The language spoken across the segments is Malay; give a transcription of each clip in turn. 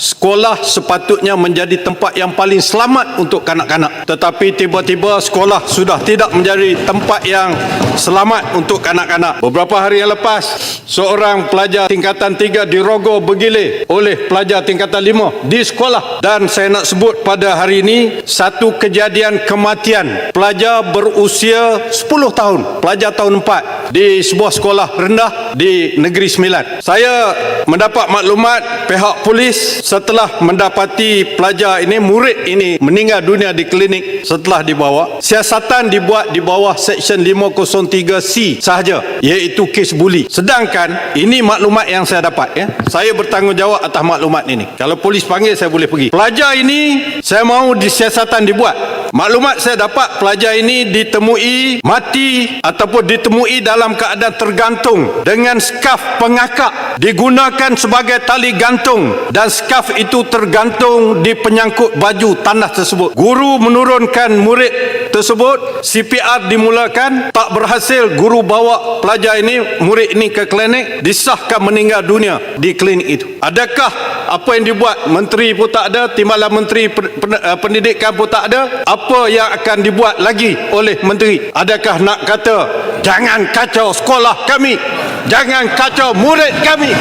Sekolah sepatutnya menjadi tempat yang paling selamat untuk kanak-kanak. Tetapi tiba-tiba sekolah sudah tidak menjadi tempat yang selamat untuk kanak-kanak. Beberapa hari yang lepas, seorang pelajar tingkatan 3 dirogoh bergilir oleh pelajar tingkatan 5 di sekolah. Dan saya nak sebut pada hari ini, satu kejadian kematian pelajar berusia 10 tahun. Pelajar tahun 4 di sebuah sekolah rendah di Negeri Sembilan. Saya mendapat maklumat pihak polis setelah mendapati pelajar ini, murid ini meninggal dunia di klinik setelah dibawa. Siasatan dibuat di bawah Seksyen 503C sahaja, iaitu kes buli. Sedangkan ini maklumat yang saya dapat. Ya. Saya bertanggungjawab atas maklumat ini. Kalau polis panggil, saya boleh pergi. Pelajar ini, saya mahu disiasatan dibuat. Maklumat saya dapat pelajar ini ditemui mati ataupun ditemui dalam keadaan tergantung dengan skaf pengakak digunakan sebagai tali gantung dan skaf itu tergantung di penyangkut baju tandas tersebut. Guru menurunkan murid tersebut, CPR dimulakan, tak berhasil guru bawa pelajar ini, murid ini ke klinik, disahkan meninggal dunia di klinik itu. Adakah apa yang dibuat menteri pun tak ada, timbalan menteri eh, pendidikan pun tak ada, apa yang akan dibuat lagi oleh menteri? Adakah nak kata jangan kacau sekolah kami, jangan kacau murid kami.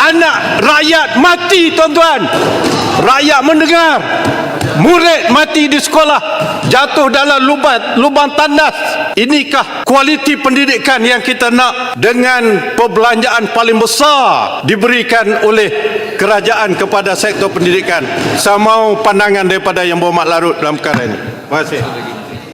Anak rakyat mati tuan-tuan. Rakyat mendengar. Murid mati di sekolah jatuh dalam lubang lubang tandas. Inikah kualiti pendidikan yang kita nak dengan perbelanjaan paling besar diberikan oleh kerajaan kepada sektor pendidikan. Saya mahu pandangan daripada yang berhormat larut dalam perkara ini. Terima kasih.